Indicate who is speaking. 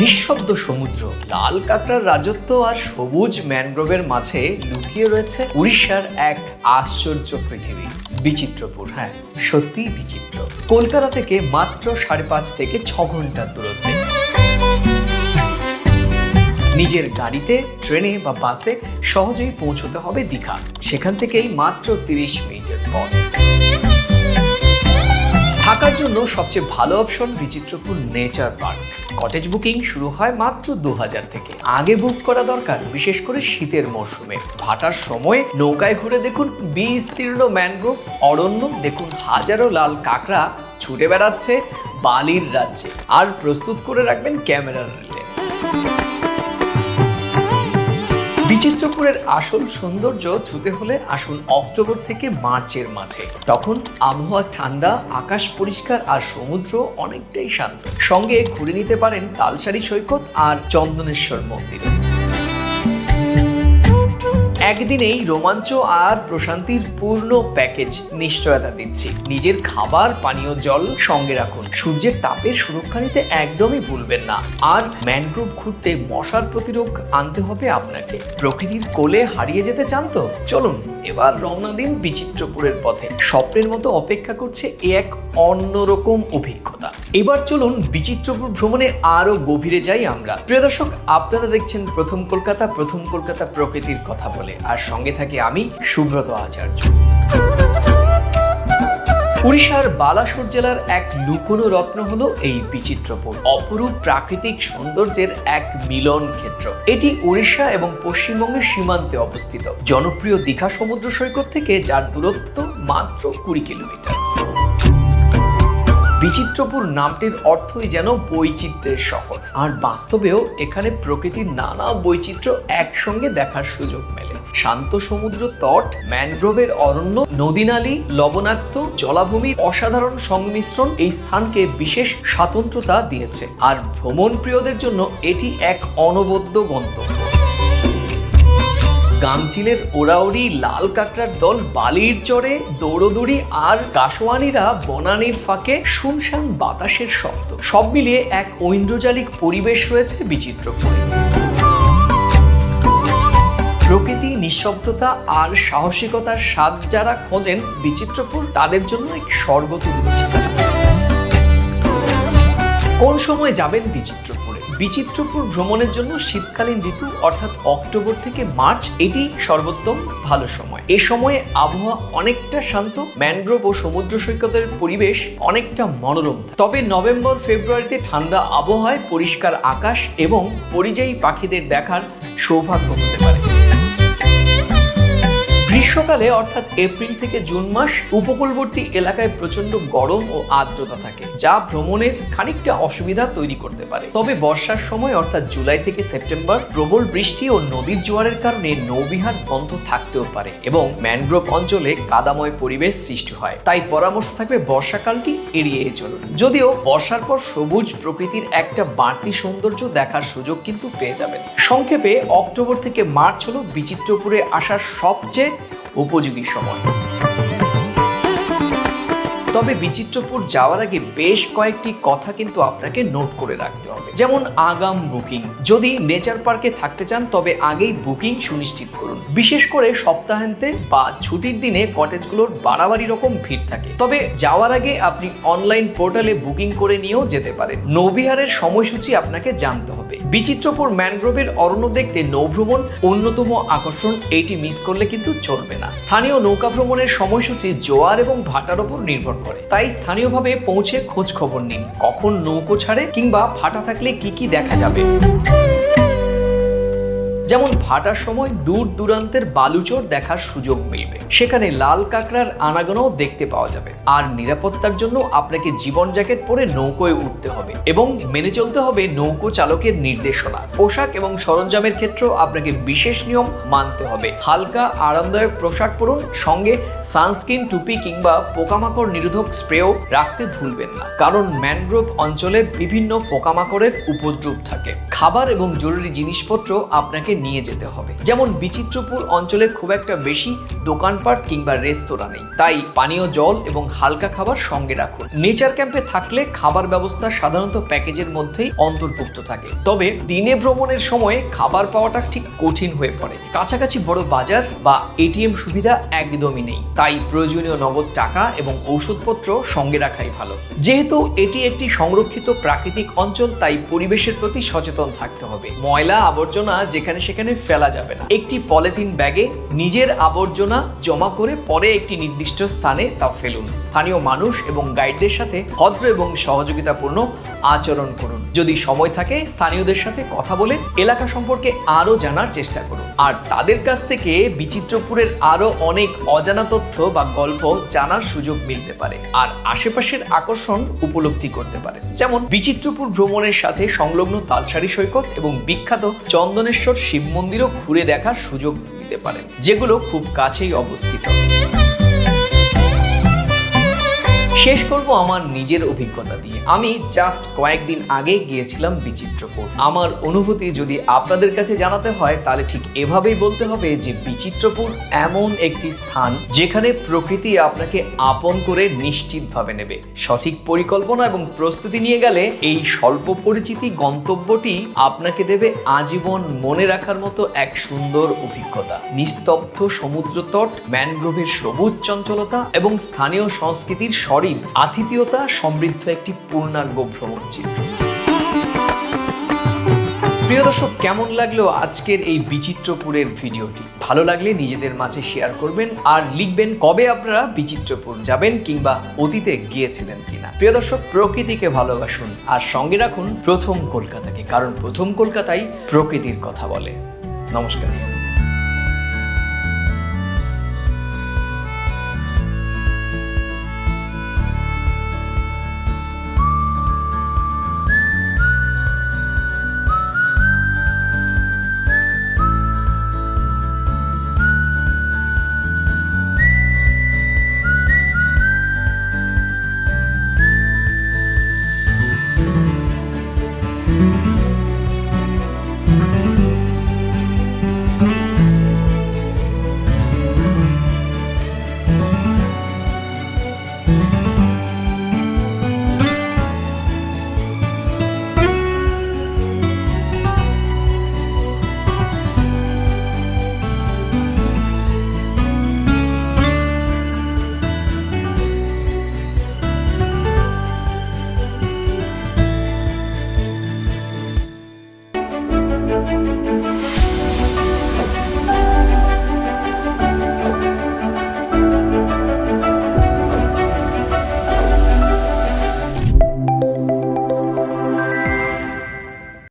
Speaker 1: নিঃশব্দ সমুদ্র। লাল কাঁকড়ার রাজত্ব আর সবুজ ম্যানগ্রোভের মাঝে লুকিয়ে রয়েছে উড়িষ্যার এক আশ্চর্য পৃথিবী, বিচিত্রপুর। হ্যাঁ সত্যিই বিচিত্র। কলকাতা থেকে মাত্র সাড়ে পাঁচ থেকে ছ ঘণ্টার দূরত্বে। নিজের গাড়িতে, ট্রেনে বা বাসে সহজেই পৌঁছতে হবে দীঘা। সেখান থেকেই মাত্র তিরিশ মিনিটের পথ। থাকার জন্য সবচেয়ে ভালো option Bichitrapur nature park cottage booking শুরু হয় মাত্র দু হাজার থেকে। আগে বুক করা দরকার, বিশেষ করে শীতের মরশুমে ভাটার সময় নৌকায় ঘুরে দেখুন বিস্তীর্ণ ম্যানগ্রোভ অরণ্য, দেখুন হাজারো লাল কাঁকড়া ছুটে বেড়াচ্ছে বালির রাজ্যে। আর প্রস্তুত করে রাখবেন ক্যামেরার লেন্স বিচিত্রপুরের আসল সৌন্দর্য ছুতে হলে আসুন অক্টোবর থেকে মার্চের মাঝে। তখন আবহাওয়া ঠান্ডা, আকাশ পরিষ্কার আর সমুদ্র অনেকটাই শান্ত। সঙ্গে ঘুরে নিতে পারেন তালসারি সৈকত আর চন্দনেশ্বর মন্দিরে। একদিনেই রোমাঞ্চ আর প্রশান্তির পূর্ণ প্যাকেজ নিশ্চয়তা দিচ্ছি। নিজের খাবার, পানীয় জল সঙ্গে রাখুন। সূর্যের তাপের সুরক্ষা নিতে একদমই ভুলবেন না। আর ম্যানগ্রোভ ঘুরতে মশার প্রতিরোধ আনতে হবে আপনাকে। প্রকৃতির কোলে হারিয়ে যেতে চান তো? চলুন, এবার রওনা দিন বিচিত্রপুরের পথে। স্বপ্নের মতো অপেক্ষা করছে এ এক অন্যরকম অভিজ্ঞতা। এবার চলুন বিচিত্রপুর ভ্রমণে আরও গভীরে যাই আমরা। প্রিয় দর্শক, আপনারা দেখছেন প্রথম কলকাতা প্রথম কলকাতা প্রকৃতির কথা বলে। আর সঙ্গে থাকি আমি, সুব্রত আচার্য। উড়িষ্যার বালাসোর জেলার এক লুকোনো রত্ন হলো এই বিচিত্রপুর অপরূপ প্রাকৃতিক সৌন্দর্যের এক মিলন ক্ষেত্র। এটি উড়িষ্যা এবং পশ্চিমবঙ্গের সীমান্তে অবস্থিত। জনপ্রিয় দীঘা সমুদ্র সৈকত থেকে যার দূরত্ব মাত্র কুড়ি কিলোমিটার। বিচিত্রপুর নামটির অর্থই যেন বৈচিত্র্যের শহর। আর বাস্তবেও এখানে প্রকৃতির নানা বৈচিত্র্য একসঙ্গে দেখার সুযোগ মেলে। শান্ত সমুদ্র তট, ম্যানগ্রোভের অরণ্য, নদীনালী, লবণাক্ত জলাভূমির অসাধারণ সংমিশ্রণ এই স্থানকে বিশেষ স্বাতন্ত্রতা দিয়েছে। আর ভ্রমণ প্রিয়দের জন্য এটি এক অনবদ্য গন্তব্য। গাংচিলের ওরাওরি লাল কাঁকড়ার দল, বালির চরে, দৌড়দৌড়ি আর কাশোয়ানিরা বনানির ফাঁকে শুনশান বাতাসের শব্দ। সব মিলিয়ে এক ঐন্দ্রজালিক পরিবেশ রয়েছে বিচিত্রপুরে নিঃশব্দতা আর সাহসিকতার স্বাদ যারা খোঁজেন বিচিত্রপুর তাদের জন্য এক স্বর্গতুল্য ঠিকানা কোন সময় যাবেন বিচিত্রপুরে? বিচিত্রপুর ভ্রমণের জন্য শীতকালীন ঋতু অর্থাৎ অক্টোবর থেকে মার্চ, এটি সর্বোত্তম ভালো সময়। এ সময়ে আবহাওয়া অনেকটা শান্ত, ম্যানগ্রোভ ও সমুদ্র সৈকতের পরিবেশ অনেকটা মনোরম তবে নভেম্বর, ফেব্রুয়ারিতে ঠান্ডা আবহাওয়ায় পরিষ্কার আকাশ এবং পরিযায়ী পাখিদের দেখার সৌভাগ্য হতে পারে। গ্রীষ্মকালে, অর্থাৎ এপ্রিল থেকে জুন মাস, উপকূলবর্তী এলাকায় প্রচণ্ড গরম ও আর্দ্রতা থাকে, যা ভ্রমণের খানিকটা অসুবিধা তৈরি করতে পারে। তবে বর্ষার সময়, অর্থাৎ জুলাই থেকে সেপ্টেম্বর, প্রবল বৃষ্টি ও নদীর জোয়ারের কারণে নৌবিহার বন্ধ থাকতেও পারে এবং ম্যানগ্রোভ অঞ্চলে কাদাময় পরিবেশ সৃষ্টি হয়। তাই পরামর্শ থাকবে বর্ষাকালটি এড়িয়ে চলুন। যদিও বর্ষার পর সবুজ প্রকৃতির একটা বাড়তি সৌন্দর্য দেখার সুযোগ কিন্তু পেয়ে যাবেন। সংক্ষেপে, অক্টোবর থেকে মার্চ হলো বিচিত্রপুরে আসার সবচেয়ে উপযোগী সময়। তবে বিচিত্রপুর যাওয়ার আগে বেশ কয়েকটি কথা কিন্তু আপনাকে নোট করে রাখতে হবে। যেমন আগাম বুকিং। যদি নেচার পার্কে থাকতে চান, তবে আগেই বুকিং সুনিশ্চিত করুন। বিশেষ করে সপ্তাহান্তে বা ছুটির দিনে কটেজগুলোর বাড়াবাড়ি রকম ভিড় থাকে। তবে যাওয়ার আগে আপনি অনলাইন পোর্টালে বুকিং করে নিয়েও যেতে পারেন। নৌবিহারের সময়সূচি আপনাকে জানতে হবে। বিচিত্রপুর ম্যানগ্রোভের অরণ্য দেখতে নৌভ্রমণ, অন্যতম আকর্ষণ, এইটি মিস করলে কিন্তু চলবে না। স্থানীয় নৌকা ভ্রমণের সময়সূচি জোয়ার এবং ভাটার উপর নির্ভর করে। তাই স্থানীয়ভাবে পৌঁছে খোঁজ খবর নিন। কখন নৌকো ছাড়ে কিংবা ফাটা থাকলে কি কি দেখা যাবে? যেমন ভাটার সময় দূর দূরান্তের বালুচর দেখার সুযোগ মিলবে। সেখানে লাল কাঁকড়ার আনাগোনাও দেখতে পাওয়া যাবে। আর নিরাপত্তার জন্য আপনাকে জীবন জ্যাকেট পরে নৌকোয় উঠতে হবে এবং মেনে চলতে হবে নৌকো চালকের নির্দেশনা। পোশাক এবং সরঞ্জামের ক্ষেত্রেও আপনাকে বিশেষ নিয়ম মানতে হবে। হালকা, আরামদায়ক পোশাক পরুন, সঙ্গে সানস্ক্রিন, টুপি কিংবা পোকামাকড় নিরোধক স্প্রেও রাখতে ভুলবেন না। কারণ ম্যানগ্রোভ অঞ্চলে বিভিন্ন পোকামাকড়ের উপদ্রব থাকে। খাবার এবং জরুরি জিনিসপত্র আপনাকে নিয়ে যেতে হবে। যেমন বিচিত্রপুর অঞ্চলে খুব একটা বেশি দোকানপাট কিংবা রেস্তোরাঁ নেই। তাই পানীয় জল এবং হালকা খাবার সঙ্গে রাখুন। নেচার ক্যাম্পে থাকলে খাবার ব্যবস্থা সাধারণত প্যাকেজের মধ্যেই অন্তর্ভুক্ত থাকে। তবে দিনে ভ্রমণের সময় খাবার পাওয়াটা ঠিক কঠিন হয়ে পড়ে। কাছাকাছি বড় বাজার বা এটিএম সুবিধা একদমই নেই। তাই প্রয়োজনীয় নগদ টাকা এবং ঔষধপত্র সঙ্গে রাখাই ভালো। যেহেতু এটি একটি সংরক্ষিত প্রাকৃতিক অঞ্চল, তাই পরিবেশের প্রতি সচেতন থাকতে হবে। ময়লা আবর্জনা যেখানে সেখানে ফেলা যাবে না। একটি পলিথিন ব্যাগে নিজের আবর্জনা জমা করে পরে একটি নির্দিষ্ট স্থানে তা ফেলুন। স্থানীয় মানুষ এবং গাইডদের সাথে ভদ্র এবং সহযোগিতাপূর্ণ আচরণ করুন। যদি সময় থাকে, স্থানীয়দের সাথে কথা বলে এলাকা সম্পর্কে আরও জানার চেষ্টা করুন। আর তাদের কাছ থেকে বিচিত্রপুরের আরও অনেক অজানা তথ্য বা গল্প জানার সুযোগ মিলতে পারে। আর আশেপাশের আকর্ষণ উপলব্ধি করতে পারে। যেমন বিচিত্রপুর ভ্রমণের সাথে সংলগ্ন তালসারি সৈকত এবং বিখ্যাত চন্দনেশ্বর শিব মন্দিরও ঘুরে দেখার সুযোগ দিতে পারেন যেগুলো খুব কাছেই অবস্থিত। শেষ করব আমার নিজের অভিজ্ঞতা দিয়ে। আমি জাস্ট কয়েকদিন আগে গিয়েছিলাম বিচিত্রপুর। আমার অনুভূতি যদি আপনাদের কাছে জানাতে হয়, তাহলে ঠিক এভাবেই বলতে হবে যে বিচিত্রপুর এমন একটি স্থান যেখানে প্রকৃতি আপনাকে আপন করে নিশ্চিতভাবে নেবে। সঠিক পরিকল্পনা এবং প্রস্তুতি নিয়ে গেলে এই স্বল্প পরিচিতি গন্তব্যটি আপনাকে দেবে আজীবন মনে রাখার মতো এক সুন্দর অভিজ্ঞতা। নিস্তব্ধ সমুদ্র তট ম্যানগ্রোভের সবুজ চঞ্চলতা এবং স্থানীয় সংস্কৃতির সরিব আতিথীয়তা সমৃদ্ধ একটি পূর্ণাঙ্গ ভ্রমণ চিত্র। প্রিয় দর্শক, কেমন লাগল আজকের এই বিচিত্রপুরের ভিডিওটি? ভালো লাগলে নিজেদের মাঝে শেয়ার করবেন আর লিখবেন কবে আপনারা বিচিত্রপুর যাবেন কিংবা অতীতে গিয়েছিলেন কিনা। প্রিয় দর্শক, প্রকৃতিকে ভালোবাসুন আর সঙ্গে রাখুন প্রথম কলকাতাকে, কারণ প্রথম কলকাতাই প্রকৃতির কথা বলে। নমস্কার।